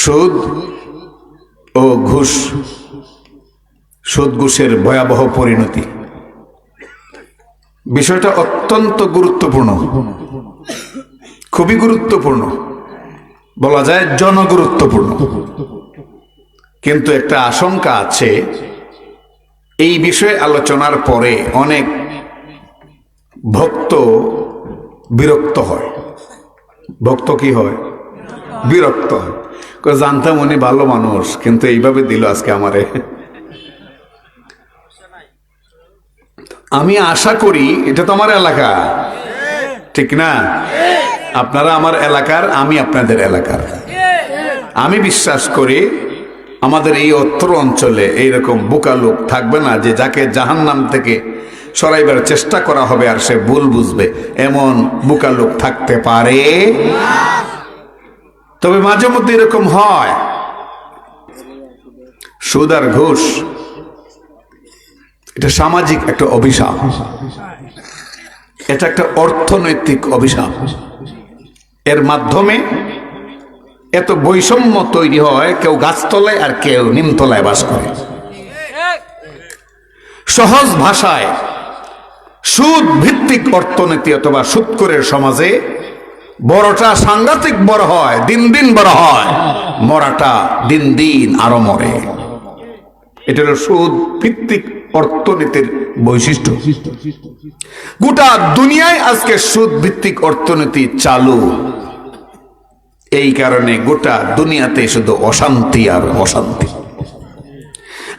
সুদ ও ঘুষ, সুদ ঘুষের ভয়াবহ পরিণতি। বিষয়টা অত্যন্ত গুরুত্বপূর্ণ। খুবই গুরুত্বপূর্ণ। বলা যায় জনগুরুত্বপূর্ণ। কিন্তু একটা আশঙ্কা আছে, এই বিষয়ে আলোচনার পরে অনেক ভক্ত বিরক্ত হয়। ভক্ত কি হয়? বিরক্ত হয়। জানতাম উনি ভালো মানুষ, কিন্তু এইভাবে দিল আজকে আমারে। আমি আশা করি, এটা তো আমার এলাকা। ঠিক না? আপনারা আমার এলাকার, আমি আপনাদের এলাকার। আমি বিশ্বাস করি, আমাদের এই অত্র অঞ্চলে এইরকম বোকা লোক থাকবে না যে যাকে জাহান্নাম থেকে সরাইবার চেষ্টা করা হবে আর সে ভুল বুঝবে। এমন বোকা লোক থাকতে পারে? তবে মাঝে মধ্যে এরকম হয়। সুদ আর ঘুষ, এটা সামাজিক একটা অভিশাপ। এটা একটা অর্থনৈতিক অভিশাপ। এর মাধ্যমে এত বৈষম্য তৈরি হয়, কেউ গাছতলায় আর কেউ নিমতলায় বাস করে। সহজ ভাষায় সুদ ভিত্তিক অর্থনীতি অথবা সুৎকরের সমাজে বড়টা সাংঘাতিক বড় হয়, দিন দিন বড় হয়। মরাটা দিন দিন আরও মরে। এটা হলো সুদ ভিত্তিক অর্থনীতির বৈশিষ্ট্য। গোটা দুনিয়ায় আজকে সুদ ভিত্তিক অর্থনীতি চালু। এই কারণে গোটা দুনিয়াতে শুধু অশান্তি আর অশান্তি।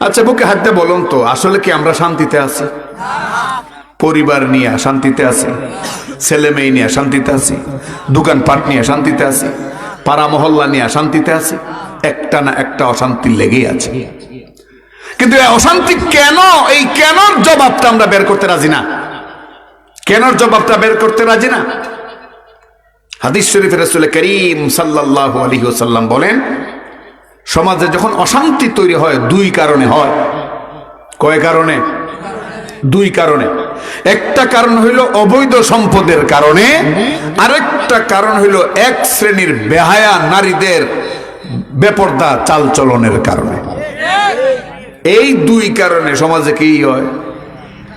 আচ্ছা বুকে হাতে বলুন তো, আসলে কি আমরা শান্তিতে আছি? পরিবার নিয়ে শান্তিতে আছি, ছেলে মেয়ে নিয়ে শান্তিতে আছি, দোকানপাট নিয়ে শান্তিতে আছি, পাড়া মহল্লা নিয়ে শান্তিতে আছি, একটা না একটা অশান্তি লেগেই আছে। কিন্তু অশান্তি কেন? এই কেনর জবাবটা আমরা বের করতে রাজি না। কেনর জবাবটা বের করতে রাজি না? হাদিস শরীফ রসুল করিম সাল্লাহ আলী সাল্লাম বলেন, সমাজে যখন অশান্তি তৈরি হয়, দুই কারণে হয়। কয় কারণে? দুই কারণে। একটা কারণ হইল অবৈধ সম্পদের কারণে, আরেকটা কারণ হইল এক শ্রেণির বেহায়া নারীদের বেপর্দা চালচলনের কারণে। এই দুই কারণে সমাজে কি হয়?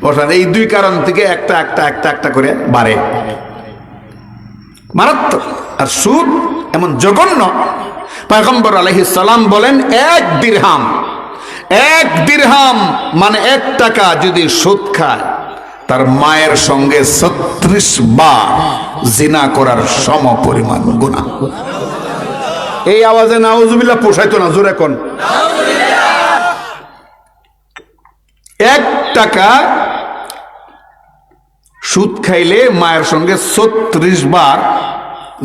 অর্থাৎ এই দুই কারণ থেকে একটা একটা একটা একটা করে বাড়ে। মারাত্মক। আর সুদ এমন জঘন্য। পয়গম্বর আলহি সালাম বলেন, এক দিরহাম। এক দিরহাম মানে এক টাকা যদি সুদ খায়। তার মায়ের সঙ্গে ছত্রিশ বা জিনা করার সম পরিমাণ গুণা এই আওয়াজে নাউজুবিল্লাহ পোষাইতো না, জোরে এখন এক টাকা সুদ খাইলে মায়ের সঙ্গে ছত্রিশ বার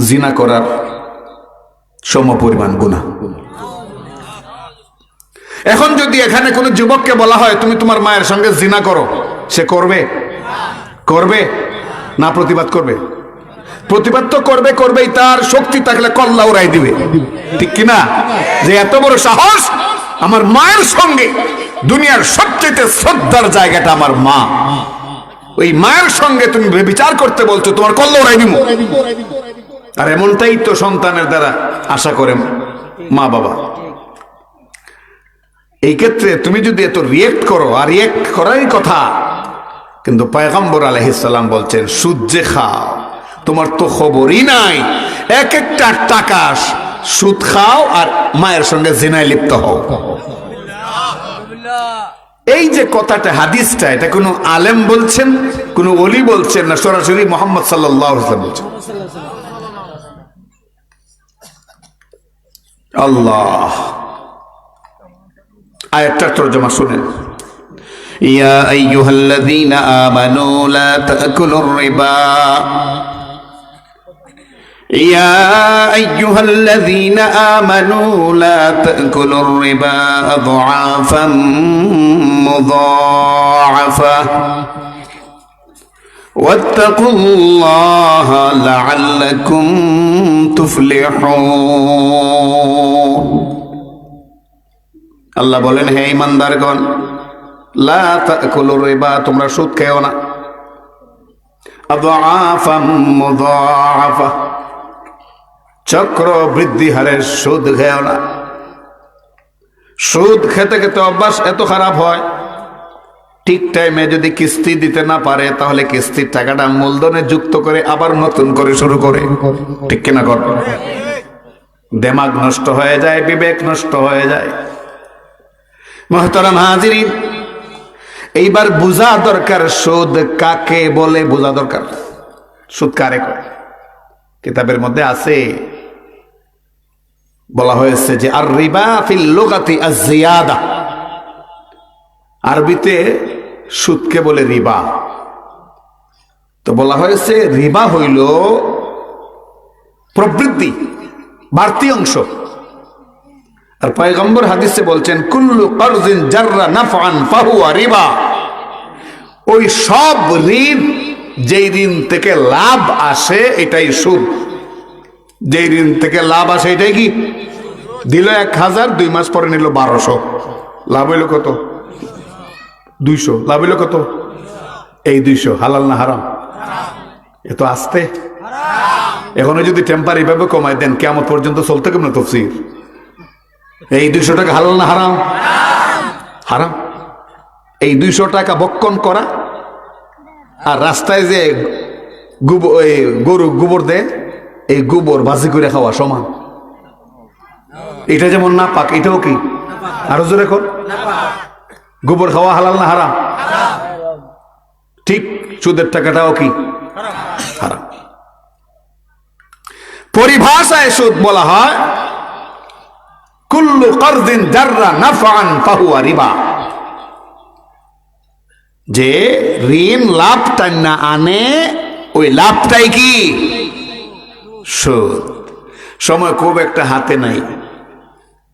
জিনা করার সম পরিমাণ গুণা এখন যদি এখানে কোনো যুবককে বলা হয়, তুমি তোমার মায়ের সঙ্গে জিনা করো। সে করবে? করবে? না প্রতিবাদ করবে? প্রতিবাদ তো করবে, করবেই, তার শক্তি থাকলে কল্লা উড়াই দিবে। ঠিক কিনা? যে এত বড় সাহস আমার মায়ের সঙ্গে, দুনিয়ার সবচেয়ে শ্রদ্ধার জায়গাটা আমার মা। ওই মায়ের সঙ্গে তুমি বিচার করতে বলছো, তোমার কল্লা উড়াই দিব আর এমনটাই তো সন্তানের দ্বারা আশা করে মা বাবা। এই ক্ষেত্রে তুমি যদি এত রিয়েক্ট করো, আর রিয়েক্ট করারই কথা কিন্তু পয়গম্বর আলহিসাল্লাম বলছেন সূর্যে খাও, তোমার তো খবরই নাই। এক একটা টাকা সুদ খাও আর মায়ের সঙ্গে জিনায় লিপ্ত হও। এই যে কথাটা হাদিসটা, এটা কোনো আলেম বলছেন, কোনো অলি বলছেন না, সরাসরি মোহাম্মদ সাল্লাহ বলছেন। আল্লাহ। আয়াতটা তর্জমা শুনেন। يا أيها الذين آمنوا لا تأكلوا الربا يا أيها الذين آمنوا لا تأكلوا الربا أضعافا مضاعفة واتقوا الله لعلكم تفلحون আল্লাহ বলেন হে ইমানদারগণ লা তোমরা সুদ খেও না। চক্র বৃদ্ধি হারের সুদ খেও না। সুদ খেতে খেতে অভ্যাস এত খারাপ হয়, ঠিক টাইমে যদি কিস্তি দিতে না পারে, তাহলে কিস্তির টাকাটা মূলধনে যুক্ত করে আবার নতুন করে শুরু করে। ঠিক কিনা কর দেমাগ নষ্ট হয়ে যায়, বিবেক নষ্ট হয়ে যায়। মহতরম হাজিরি এইবার বোঝা দরকার সুদ কাকে বলে, বোঝা দরকার। সুদ কারে কয় কিতাবের মধ্যে আছে, বলা হয়েছে যে আর রিবা ফিল আরবিতে সুদকে বলে রিবা। তো বলা হয়েছে, রিবা হইল প্রবৃত্তি বাড়তি অংশ। আর পয়গম্বর হাদিসে বলছেন, কুল্লু কারজিন জাররা নাফআন ফাহুয়া রিবা। ওই সব ঋণ যেই ঋণ থেকে লাভ আসে, এটাই সুদ। যেই ঋণ থেকে লাভ আসে, এটাই কি? দিল এক হাজার, দুই মাস পরে নিল বারোশো। লাভ হইল কত? দুইশো। লাভ হইল কত? এই দুইশো। হালাল না হারাম? এ তো আসতে। এখনও যদি টেম্পার এইভাবে কমায় দেন কেমন পর্যন্ত চলতে কেমন তফসির? এই দুইশো টাকা হালাল না হারাম? হারাম। এই দুইশো টাকা বক্ষণ করা আর রাস্তায় যে গোবর গরু গোবর দেয়, এই গোবর ভাজি করে খাওয়া সমান। এটা যেমন না পাক এটাও কি? আরও জোরে কর। গোবর খাওয়া হালাল না হারাম? ঠিক, সুদের টাকাটাও কি? হারাম। পরিভাষায় সুদ বলা হয় কুল্লু কারদিন জাররা নাফআন ফাহুয়া রিবা। যে ঋণ টান্না আনে, ওই লাভটাই কি? সুদ। সময় খুব একটা হাতে নাই।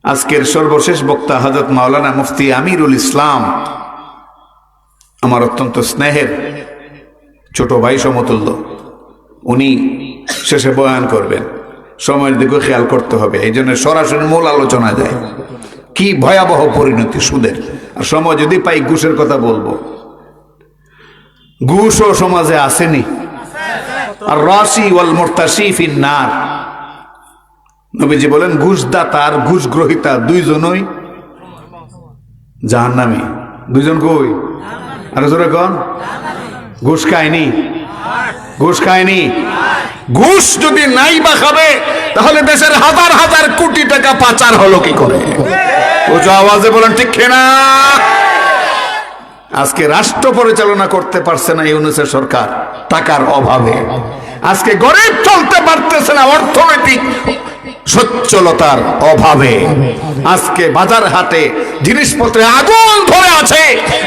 আজকের সর্বশেষ বক্তা হজরত মাওলানা মুফতি আমিরুল ইসলাম, আমার অত্যন্ত স্নেহের ছোট ভাই সমতুল্য, উনি শেষে বয়ান করবেন। সময়ের দিকে খেয়াল করতে হবে। এই জন্য সরাসরি মূল আলোচনা যায়। কি ভয়াবহ পরিণতি সুদের? আর সময় যদি পাই ঘুষের কথা বলব। ঘুষও সমাজে আসেনি। আর রসি ওয়াল মোর্তাসি ফিন্নার। নবীজি বলেন, ঘুষদাতা আর ঘুষ গ্রহিতা দুইজনই জাহান্নামী। দুইজন কই? আর জোরে কন। ঘুষ খায়নি। ঘুষ খায়নি। ঘুষ যদি নাই বা খাবে, তাহলে দেশের হাজার হাজার কোটি টাকা পাচার হলো কি করে? আওয়াজে বলেন, ঠিক না আজকে রাষ্ট্র পরিচালনা করতে পারছে না ইউনুসের সরকার, টাকার অভাবে। আজকে গরিব চলতে পারতেছে না অর্থনৈতিক সচ্ছলতার অভাবে। আজকে বাজার হাটে জিনিসপত্রে আগুন ধরে আছে,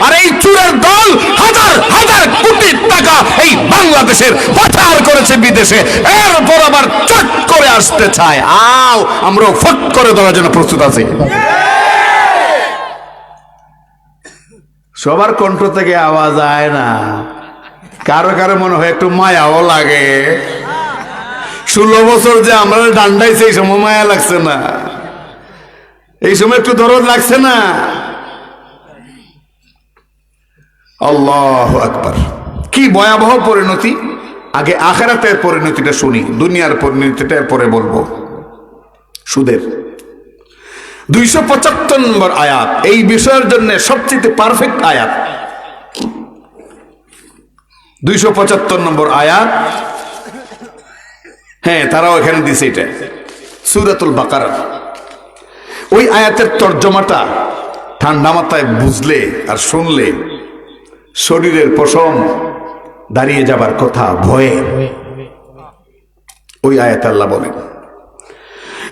আর এই চুরের দল হাজার হাজার কোটি টাকা এই বাংলাদেশের পাচার করেছে বিদেশে। এরপর আবার চট করে আসতে চায়। আও আমরা ফট করে ধরার জন্য প্রস্তুত আছি। সবার কণ্ঠ থেকে আওয়াজ আয় না। কারও কারও মনে হয় একটু মায়াও লাগে। ষোলো বছর যে আমরা ডান্ডাইছে, এই সময় মায়া লাগছে না। এই সময় একটু দরদ লাগছে না। আল্লাহ আকবার। কি ভয়াবহ পরিণতি? আগে আখেরাতের পরিণতিটা শুনি, দুনিয়ার পরিণতিটা পরে বলব। সুদের। দুইশো পঁচাত্তর নম্বর আয়াত। এই বিষয়ের জন্য সবচেয়ে পারফেক্ট আয়াত। দুইশো পঁচাত্তর নম্বর আয়াত। হ্যাঁ তারাও এখানে দিছে এটা। সুরাতুল বাকার। ওই আয়াতের তর্জমাটা ঠান্ডা মাথায় বুঝলে আর শুনলে শরীরের পশম দাঁড়িয়ে যাবার কথা ভয়ে। ওই আয়াত আল্লাহ বলেন।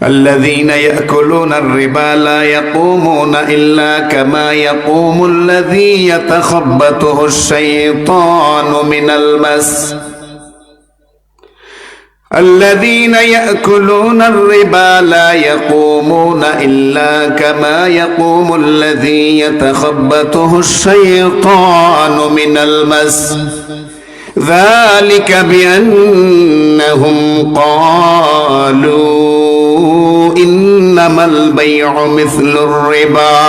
الذين يأكلون الربا لا يقومون إلا كما يقوم الذي يتخبطه الشيطان من المس. الذين يأكلون الربا لا يقومون إلا كما يقوم الذي يتخبطه الشيطان من المس. ذلك بأنهم قالوا إنما البيع مثل الربا.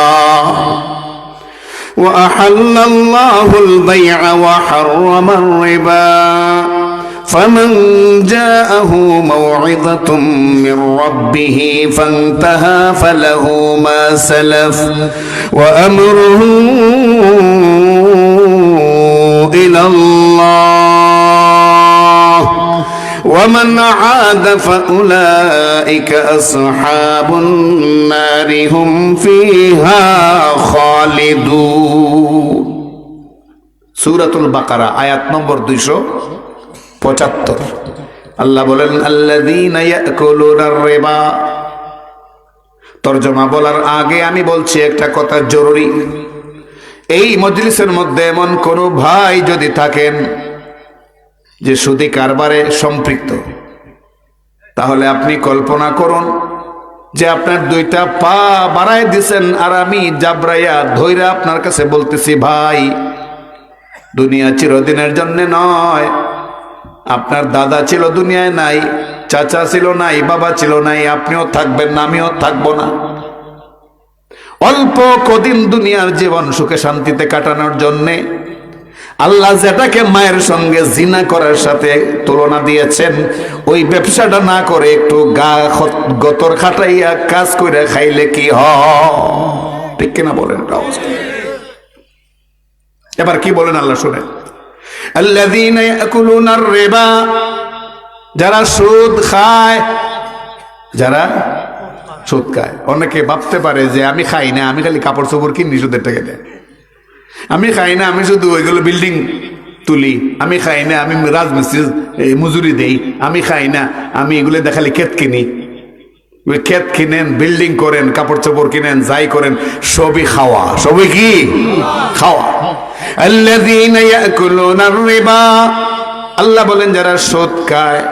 وأحل الله البيع وحرم الربا. فمن جاءه موعظة من ربه فانتهى فله ما سلف. وأمره إلى الله ومن عاد فأولئك أصحاب النار هم فيها خالدون সুরাতুল বাকারা আয়াত নম্বর দুইশো পঁচাত্তর আল্লাহ বলেন আল্লাযীনা ইয়াকুলুনার রিবা তরজমা বলার আগে আমি বলছি একটা কথা জরুরি এই মজলিসের মধ্যে এমন কোনো ভাই যদি থাকেন যে সুদি কারবারে সম্পৃক্ত, তাহলে আপনি কল্পনা করুন যে আপনার দুইটা পা বাড়ায় দিছেন আর আমি জাবরাইয়া ধৈরা আপনার কাছে বলতেছি, ভাই, দুনিয়া চিরদিনের জন্য নয়। আপনার দাদা ছিল দুনিয়ায় নাই, চাচা ছিল নাই, বাবা ছিল নাই, আপনিও থাকবেন না, আমিও থাকব না। অল্প কদিন দুনিয়ার জীবন সুখে শান্তিতে কাটানোর জন্যে আল্লাহ যেটাকে মায়ের সঙ্গে জিনা করার সাথে তুলনা দিয়েছেন, ওই ব্যবসাটা না করে একটু গা গতর খাটাইয়া কাজ করে খাইলে কি হ ঠিক কিনা বলেন এবার কি বলেন আল্লাহ শুনে। যারা সুদ খায়, যারা সুদ খায় অনেকে ভাবতে পারে যে আমি খাই না, আমি খালি কাপড় চোপড় কিনি সুদের টাকা দেয়। আমি খাই না, আমি শুধু ওইগুলো বিল্ডিং তুলি। আমি খাই না, আমি রাজমিস্ত্রি মজুরি দেই। আমি খাই না, আমি এগুলো দেখালি ক্ষেত কিনি। ওই ক্ষেত কিনেন বিল্ডিং করেন, কাপড় চোপড় কিনেন, যাই করেন, সবই খাওয়া। সবই কি? খাওয়া। আল্লাহ আল্লাহ বলেন, যারা সোদ খায়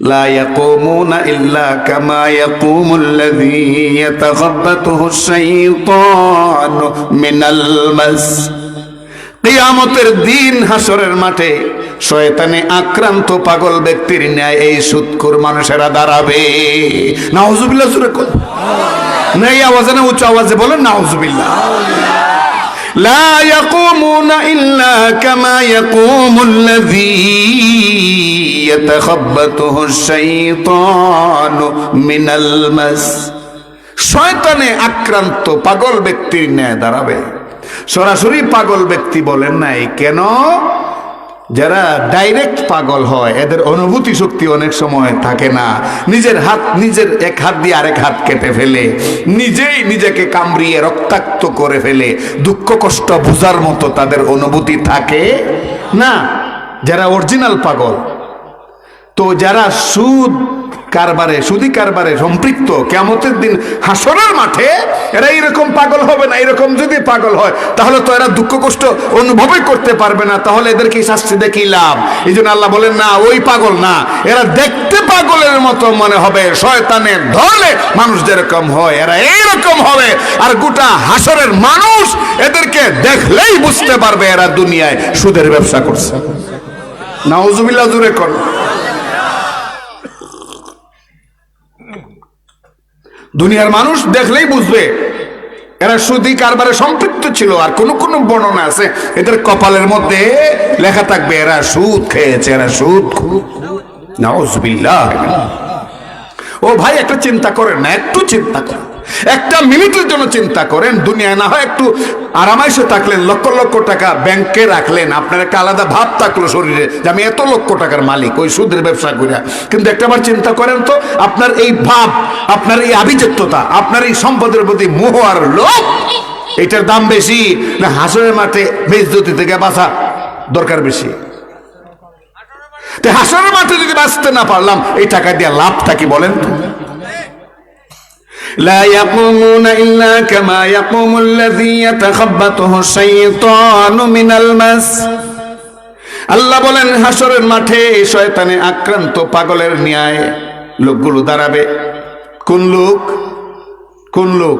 لا يقومون إلا كما يقوم الذي يتخبطه الشيطان من المس কিয়ামতের দিন হাসরের মাঠে শয়তানে আক্রান্ত পাগল ব্যক্তির ন্যায় এই সুৎকুর মানুষেরা দাঁড়াবে নাউজুবিল্লাহ সুরে কোন না এই আওয়াজে না উচ্চ আওয়াজে বলেন নাউজুবিল্লাহ لا يقومون إلا كما يقوم الذي يتخبطه الشيطان من المس শয়তানে আক্রান্ত পাগল ব্যক্তির ন্যায় দাঁড়াবে সরাসরি পাগল ব্যক্তি বলেন নাই কেন যারা ডাইরেক্ট পাগল হয়, এদের অনুভূতি শক্তি অনেক সময় থাকে না। নিজের হাত, নিজের এক হাত দিয়ে আরেক হাত কেটে ফেলে। নিজেই নিজেকে কামড়িয়ে রক্তাক্ত করে ফেলে। দুঃখ, কষ্ট বোঝার মতো তাদের অনুভূতি থাকে না। যারা অরিজিনাল পাগল। তো যারা সুদ কারবারে, সুদি কারবারে সম্পৃক্ত কেমতের দিন হাসরের মাঠে এরা এরকম পাগল হবে না এরকম যদি পাগল হয়, তাহলে তো এরা দুঃখ কষ্ট অনুভবই করতে পারবে না, তাহলে এদেরকে শাস্তি দেখি লাভ? এই জন্য আল্লাহ বলেন, না, ওই পাগল না, এরা দেখতে পাগলের মতো মনে হবে, শয়তানের ধরলে মানুষ যেরকম হয়, এরা এইরকম হবে। আর গোটা হাসরের মানুষ এদেরকে দেখলেই বুঝতে পারবে, এরা দুনিয়ায় সুদের ব্যবসা করছে। নাউজুবিল্লাহ জুড়ে কর দুনিয়ার মানুষ দেখলেই বুঝবে। এরা সুদি কারবারে সম্পৃক্ত ছিল, আর কোন কোন বর্ণনা আছে, এদের কপালের মধ্যে লেখা থাকবে, এরা সুদ খেয়েছে, এরা সুদ খুব ও ভাই, একটা চিন্তা করেন না, একটু চিন্তা করেন। একটা মিনিটের জন্য চিন্তা করেন, দুনিয়ায় না হয় একটু আরামাইশে থাকলেন, লক্ষ লক্ষ টাকা ব্যাংকে রাখলেন, আপনার একটা আলাদা ভাব থাকল শরীরে যে আমি এত লক্ষ টাকার মালিক, ওই সুদের ব্যবসা করিয়া কিন্তু একটাবার চিন্তা করেন তো, আপনার এই ভাব, আপনার এই আভিজাত্যতা, আপনার এই সম্পদের প্রতি মোহ আর লোভ, এটার দাম বেশি না হাসনের মাঠে বেজতি থেকে বাঁচা দরকার বেশি? হাসনের মাঠে যদি বাঁচতে না পারলাম, এই টাকা দিয়ে লাভটা কি বলেন لا يقومون إلا كما يقوم الذي يتخبطه الشيطان من المس আল্লাহ বলেন হাসরের মাঠে শয়তানে আক্রান্ত পাগলের ন্যায় লোকগুলো দাঁড়াবে কোন লোক কোন লোক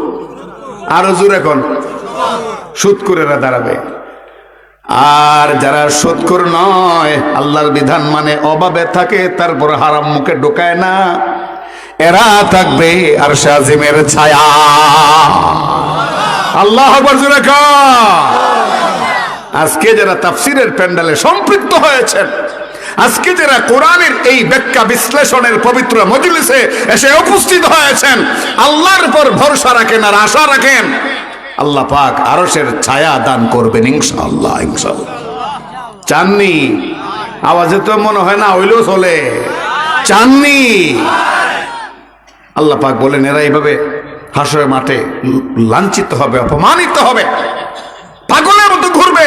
আরো জোরে কোন সুৎকুরেরা দাঁড়াবে আর যারা সুৎকুর নয় আল্লাহর বিধান মানে অভাবে থাকে তারপর হারাম মুখে ঢোকায় না এরা থাকবে আর শাজিমের ছায়া। আল্লাহ আজকে যারা তাফসিরের প্যান্ডালে সম্পৃক্ত হয়েছেন, আজকে যারা কোরআনের এই ব্যাখ্যা বিশ্লেষণের পবিত্র মজলিসে এসে উপস্থিত হয়েছেন, আল্লাহর উপর ভরসা রাখেন আর আশা রাখেন, আল্লাহ পাক আরশের ছায়া দান করবেন ইনশাআল্লাহ ইনশাআল্লাহ। চাননি? আওয়াজে তো মনে হয় না হইলেও চলে। চাননি? আল্লাহ পাক বলেন এরা এইভাবে হাসর মাঠে লাঞ্ছিত হবে অপমানিত হবে পাগলের মতো ঘুরবে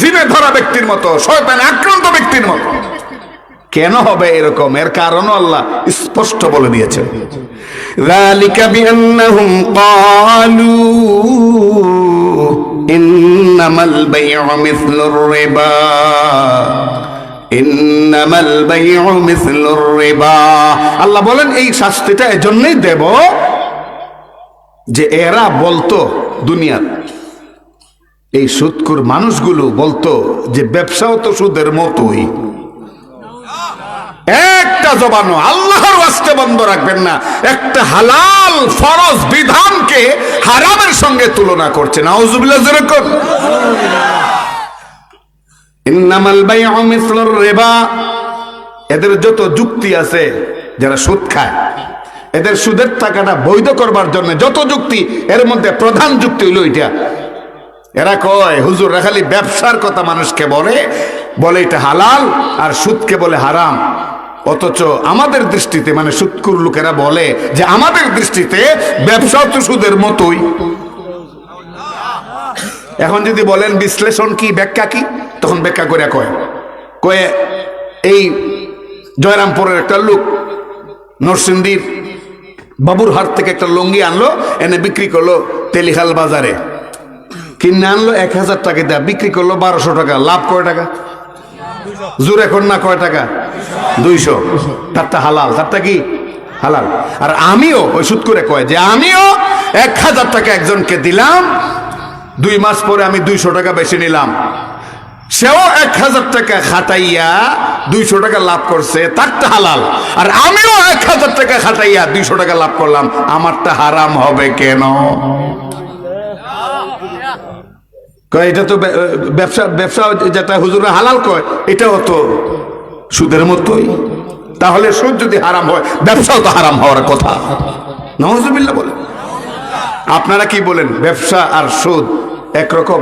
জিনে ধরা ব্যক্তির মতো শয়তানে আক্রান্ত ব্যক্তির মতো কেন হবে এরকম এর কারণও আল্লাহ স্পষ্ট বলে দিয়েছেন ذلك بأنهم قالوا إنما البيع مثل الربا আল্লাহ বলেন, এই শাস্তিটা এজন্যই দেব যে এরা বলতো দুনিয়ার। এই সুৎকুর মানুষগুলো বলতো যে ব্যবসাও তো সুদের মতোই। একটা জবানো আল্লাহর আসতে বন্ধ রাখবেন না। একটা হালাল ফরজ বিধানকে হারামের সঙ্গে তুলনা করছে না যেরকম এদের যত যুক্তি আছে, যারা সুদ খায়, এদের সুদের টাকাটা বৈধ করবার জন্য যত যুক্তি, এর মধ্যে প্রধান যুক্তি হইল এটা এরা কয়, হুজুর খালি ব্যবসার কথা মানুষকে বলে বলে এটা হালাল আর সুদকে বলে হারাম। অথচ আমাদের দৃষ্টিতে মানে সুদকুর লোকেরা বলে যে আমাদের দৃষ্টিতে ব্যবসাও তো সুদের মতোই। এখন যদি বলেন বিশ্লেষণ কি, ব্যাখ্যা কি? তখন ব্যাখ্যা করে কয়, কয়ে, এই জয়রামপুরের একটা লোক নরসিংদীর বাবুর হাট থেকে একটা লুঙ্গি আনলো, এনে বিক্রি করল তেলিখাল বাজারে। কিনে আনলো এক হাজার টাকা দেয়া, বিক্রি করল বারোশো টাকা, লাভ কয় টাকা? জোর এখন না কয় টাকা? দুইশো। তারটা হালাল, তারটা কি? হালাল। আর আমিও, ওই সুদ করে কয় যে আমিও এক হাজার টাকা একজনকে দিলাম, দুই মাস পরে আমি দুইশো টাকা বেশি নিলাম। সেও এক হাজার টাকা খাটাইয়া দুইশো টাকা লাভ করছে, তারটা হালাল। আর আমিও এক হাজার টাকা খাটাইয়া দুইশো টাকা লাভ করলাম, আমারটা হারাম হবে কেন? এটা তো ব্যবসা ব্যবসা যেটা হুজুরা হালাল কয়, এটাও তো সুদের মতোই। তাহলে সুদ যদি হারাম হয়, ব্যবসাও তো হারাম হওয়ার কথা। নওয়াজবিল্লা বলে। আপনারা কি বলেন, ব্যবসা আর সুদ একরকম?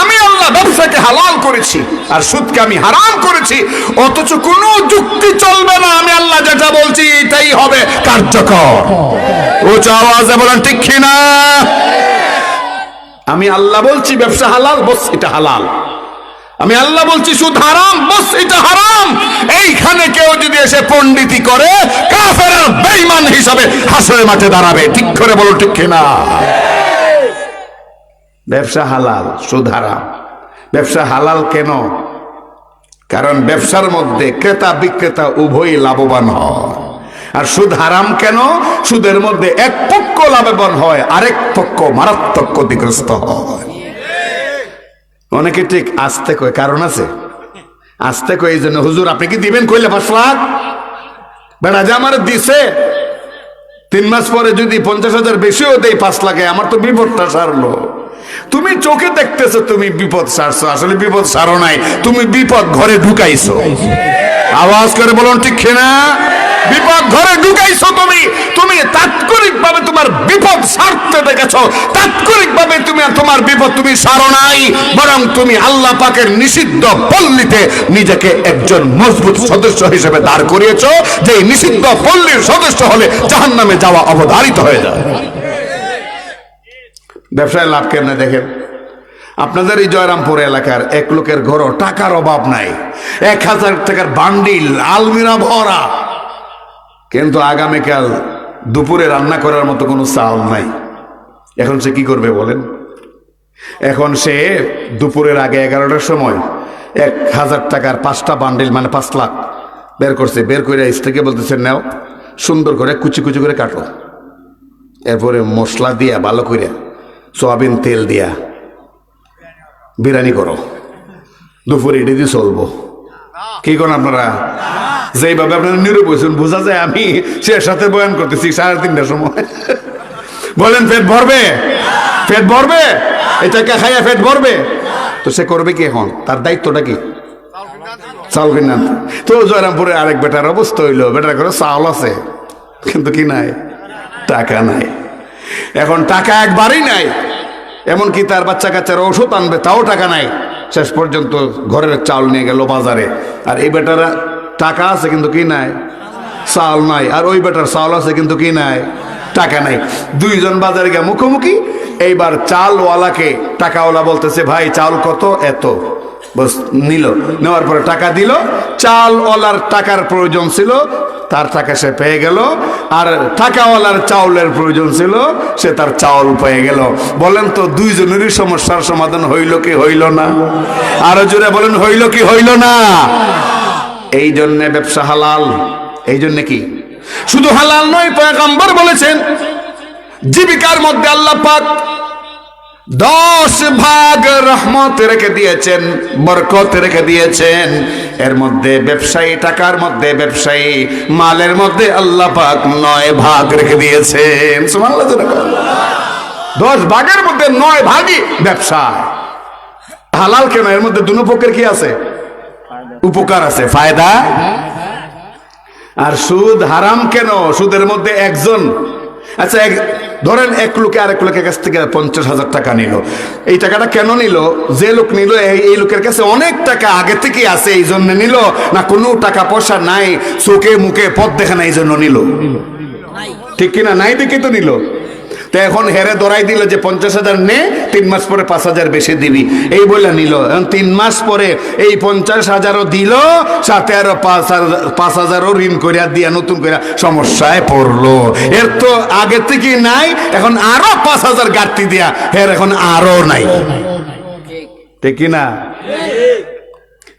আমি আল্লাহ ব্যবসাকে হালাল করেছি আর সুদকে আমি হারাম করেছি, অথচ কোনো যুক্তি চলবে না। আমি আল্লাহ যেটা বলছি, এটাই হবে কার্যকর। উচ্চ আওয়াজে বলেন, ঠিক না আমি আল্লাহ বলছি, ব্যবসা হালাল, বস, এটা হালাল। আমি আল্লাহ বলছি, সুদ হারাম, বস, এটা হারাম। এইখানে কেউ যদি এসে পণ্ডিতি করে কাফের বেঈমান হিসাবে হাসরের মাঠে দাঁড়াবে। ঠিক করে বলো ঠিক কিনা? ব্যবসা হালাল, সুদ হারাম। ব্যবসা হালাল কেন? কারণ ব্যবসার মধ্যে ক্রেতা বিক্রেতা উভয়ই লাভবান হয়। আর সুদ হারাম কেন? সুদের মধ্যে এক পক্ষ লাভবান হয়, আরেক পক্ষ মারাত্মক ক্ষতিগ্রস্ত হয়। অনেকে ঠিক? আসতে কয় কারণ আছে? আসতে কয় এই জন্য হুজুর, আপনি কি দিবেন কইলে পাঁচ লাখ? বেড়া যে আমার দিছে, তিন মাস পরে যদি পঞ্চাশ হাজার বেশিও দেয় পাঁচ লাখে, আমার তো বিপদটা সারলো। তুমি চোখে দেখতেছো, তুমি বিপদ সারছো। আসলে বিপদ সারো নাই, তুমি বিপদ ঘরে ঢুকাইছো। আওয়াজ করে বলুন, ঠিক না বিপদ ঘরে ঢুকাইছো তুমি। তুমি তাৎক্ষণিক ভাবে তোমার বিপদ সারতে দেখেছ। তাৎক্ষণিক ভাবে তুমি তোমার বিপদ তুমি সারো নাই, বরং তুমি আল্লাহ পাকের নিষিদ্ধ পল্লীতে নিজেকে একজন মজবুত সদস্য হিসেবে দাঁড় করিয়েছো যে নিষিদ্ধ পল্লীর সদস্য হলে জাহান্নামে যাওয়া অবধারিত হয়ে যায়। ব্যবসায় লাভ কেমনে দেখেন? আপনাদের এই জয়রামপুর এলাকার এক লোকের ঘরও টাকার অভাব নাই। এক হাজার টাকার বান্ডিল, আলমিরা ভরা। কিন্তু আগামীকাল দুপুরে রান্না করার মতো কোনো চাল নাই। এখন সে কি করবে বলেন? এখন সে দুপুরের আগে এগারোটার সময় এক হাজার টাকার পাঁচটা বান্ডিল মানে পাঁচ লাখ বের করছে। বের করে স্ত্রীকে বলতেছে, নাও, সুন্দর করে কুচি কুচি করে কাটো। এরপরে মশলা দিয়া ভালো করে সয়াবিন তেল দিয়া বিরিয়ানি করো। দুপুরে এটি দিয়ে চলবো। কি করেন আপনারা? যেইভাবে আপনারা নিরূপ হয়েছেন, বোঝা যায় আমি সে সাথে বয়ান করতেছি সাড়ে তিনটার সময়। বলেন, পেট ভরবে? পেট ভরবে? এটাকে খাইয়া পেট ভরবে? তো সে করবে কি এখন? তার দায়িত্বটা কি? চাউল কিনা। তো জয়রামপুরে আরেক বেটার অবস্থা হইল। বেটার করে চাউল আছে, কিন্তু কি নাই? টাকা নাই। এখন টাকা একবারই নাই। এমনকি তার বাচ্চা কাচ্চার ওষুধ আনবে, তাও টাকা নাই। শেষ পর্যন্ত ঘরের চাউল নিয়ে গেল বাজারে। আর এই বেটারা টাকা আছে কিন্তু কি নাই? চাউল নাই। আর ওই বেটার চাউল আছে কিন্তু কি নাই? টাকা নাই। দুইজন বাজারে গিয়ে মুখোমুখি। এইবার চালওয়ালাকে টাকাওয়ালা বলতেছে, ভাই, চাল কত? এত। নিল। নেওয়ার পরে টাকা দিল। চালওয়ালার টাকার প্রয়োজন ছিল তার টাকা সে পেয়ে গেল, আর টাকাওয়ালার চাউলের প্রয়োজন ছিল, সে তার চাউল পেয়ে গেল। বলেন তো, দুইজনেরই সমস্যার সমাধান হইল কি হইল না? আরও জোরে বলেন, হইল কি হইল না? এই জন্যে ব্যবসা হালাল, এই জন্যে কি? শুধু হালাল নয়, পয়গম্বর বলেছেন, জীবিকার মধ্যে আল্লাহ পাক দশ ভাগ রহমত রেখে দিয়েছেন, বরকত রেখে দিয়েছেন। এর মধ্যে ব্যবসায়ী টাকার মধ্যে ব্যবসায়ী, মালের মধ্যে আল্লাহ পাক নয় ভাগ রেখে দিয়েছেন। দশ ভাগের মধ্যে নয় ভাগই ব্যবসা। হালাল কেন? এর মধ্যে দুনো পক্ষের কি আছে? উপকার আছে। ফায়দা? আর সুদ হারাম কেন? সুদের মধ্যে একজন আচ্ছা এক ধরেন এক লোকে আরেক লোকের কাছ থেকে পঞ্চাশ হাজার টাকা নিল। এই টাকাটা কেন নিল? যে লোক নিল এই লোকের কাছে অনেক টাকা আগে থেকে আছে এই জন্য নিল। না কোনো টাকা পয়সা নাই চোখে মুখে পথ দেখে না এই জন্য নিল। ঠিক কিনা? নাই দেখে তো নিল। তো এখন হেরে ধরাই দিল যে পঞ্চাশ হাজার নে তিন মাস পরে পাঁচ হাজার বেশি দিবি এই বলে নিল এখন তিন মাস পরে এই পঞ্চাশ হাজারও দিল সাথে আরো পাঁচ হাজার পাঁচ হাজারও ঋণ করিয়া দিয়া নতুন করে সমস্যায় পড়লো এর তো আগে থেকে নাই এখন আরো পাঁচ হাজার গাড়তি দিয়া এর এখন আরো নাই ঠিক কি না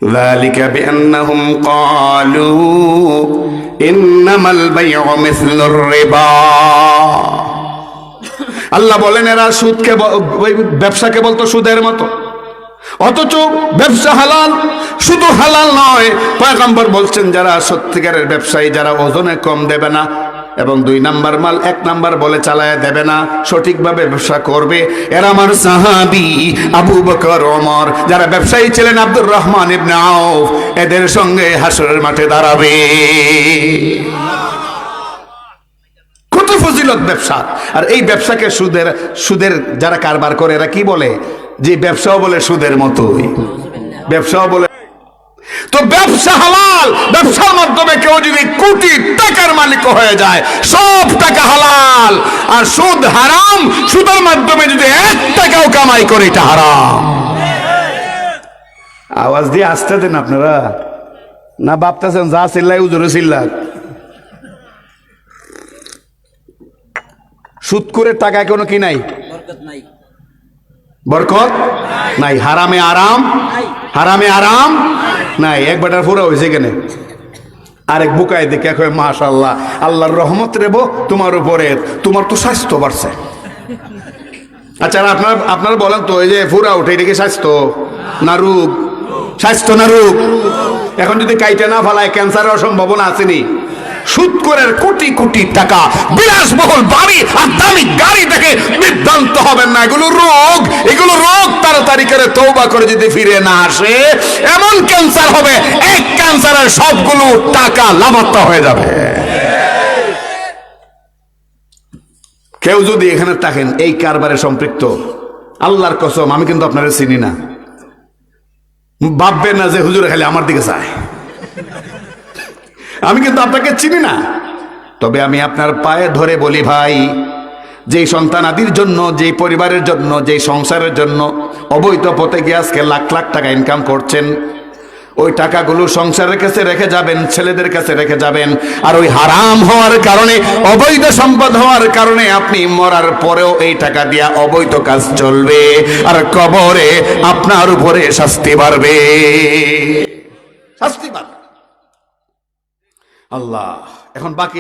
ذلك بأنهم قالوا إنما البيع مثل الربا আল্লাহ বলেন, এরা সুদকে ব্যবসাকে বলতো সুদের মতো। অথচ ব্যবসা হালাল, শুধু হালাল নয়, পয়গম্বর বলছেন, যারা সত্যিকারের ব্যবসায়ী, যারা ওজনে কম দেবে না এবং দুই নাম্বার মাল এক নাম্বার বলে চালায় দেবে না, সঠিকভাবে ব্যবসা করবে। এরা আমার সাহাবি আবু বকর, ওমর, যারা ব্যবসায়ী ছিলেন আব্দুর রহমান ইবনে এদের সঙ্গে হাসরের মাঠে দাঁড়াবে। ফজিলত ব্যবসা। আর এই ব্যবসাকে সুদের সুদের যারা কারবার করে, এরা কি বলে? যে ব্যবসাও বলে সুদের মতোই। ব্যবসাও বলে তো ব্যবসা হালাল, ব্যবসার মাধ্যমে কেউ যদি কোটি টাকার মালিক হয়ে যায়, সব টাকা হালাল। আর সুদ হারাম, সুদের মাধ্যমে যদি এক টাকাও কামাই করে, এটা হারাম। আওয়াজ দিয়ে আসতে দেন আপনারা। না ভাবতেছেন, যা চিল্লাই উজরে চিল্লাক। সুদ করে টাকা কোনো কি নাই? বরকত নাই। হারামে আরাম? হারামে আরাম? নাই। এক বেটার ফুরা হয়েছে কেনে? আরেক বুকায় দেখে কয় মাশাল্লাহ আল্লাহর রহমত রেব তোমার উপরে। তোমার তো স্বাস্থ্য বাড়ছে। আচ্ছা আপনার আপনার বলেন তো এই যে ফুরা উঠে এটা কি স্বাস্থ্য? না রোগ? স্বাস্থ্য না রোগ? এখন যদি কাইটা না ফেলায় ক্যান্সারের সম্ভাবনা আসেনি সুদ করে কোটি কোটি টাকা, বিলাসবহুল বাড়ি আর দামি গাড়ি দেখে বিভ্রান্ত হবেন না। এগুলো রোগ এগুলো রোগ তাড়াতাড়ি করে তৌবা করে যদি ফিরে না আসে, এমন ক্যান্সার হবে, এক ক্যান্সারের সবগুলো টাকা লাভাত্তা হয়ে যাবে। কেউ যদি এখানে থাকেন, এই কারবারে সম্পৃক্ত, আল্লাহর কসম, আমি কিন্তু আপনারা চিনি না। ভাববেন না যে হুজুর খালি আমার দিকে চায়। আমি কিন্তু আপনাকে চিনি না। তবে আমি আপনার পায়ে ধরে বলি ভাই, যেই সন্তানাদির জন্য, যেই পরিবারের জন্য, যেই সংসারের জন্য অবৈধ পথে গিয়ে আজকে লাখ লাখ টাকা ইনকাম করছেন, ওই টাকাগুলো সংসারের কাছে রেখে যাবেন, ছেলেদের কাছে রেখে যাবেন, আর ওই হারাম হওয়ার কারণে, অবৈধ সম্পদ হওয়ার কারণে আপনি মরার পরেও এই টাকা দিয়া অবৈধ কাজ চলবে, আর কবরে আপনার উপরে শাস্তি বাড়বে। শাস্তি বাড়বে। আল্লাহ। এখন বাকি